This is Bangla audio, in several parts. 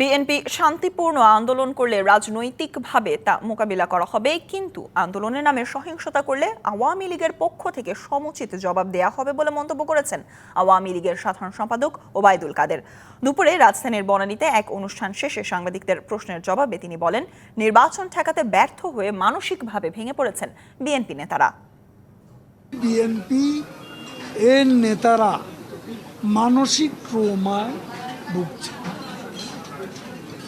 বিএনপি শান্তিপূর্ণ আন্দোলন করলে রাজনৈতিকভাবে তা মোকাবিলা করা হবে, কিন্তু আন্দোলনের নামে সহিংসতা করলে আওয়ামী লীগের পক্ষ থেকে সমুচিত জবাব দেয়া হবে বলে মন্তব্য করেছেন আওয়ামী লীগের সাধারণ সম্পাদক ওবায়দুল কাদের। দুপুরে রাজধানীর বনানীতে এক অনুষ্ঠান শেষে সাংবাদিকদের প্রশ্নের জবাবে তিনি বলেন, নির্বাচন ঠেকাতে ব্যর্থ হয়ে মানসিকভাবে ভেঙে পড়েছেন বিএনপি নেতারা। বিএনপি এর নেতারা মানসিক ট্রোমায় ভুগছে।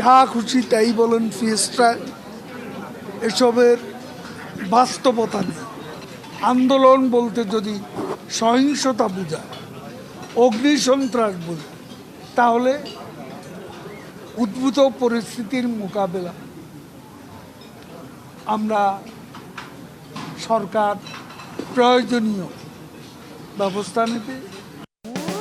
যা খুশি তাই বলেন ফিয়েস্টায় এসবের বাস্তবতা নেই। আন্দোলন বলতে যদি সহিংসতা বোঝায় অগ্নিসন্ত্রাস বোঝায়, তাহলে উদ্ভূত পরিস্থিতির মোকাবেলা আমরা সরকার প্রয়োজনীয় ব্যবস্থা নেবে।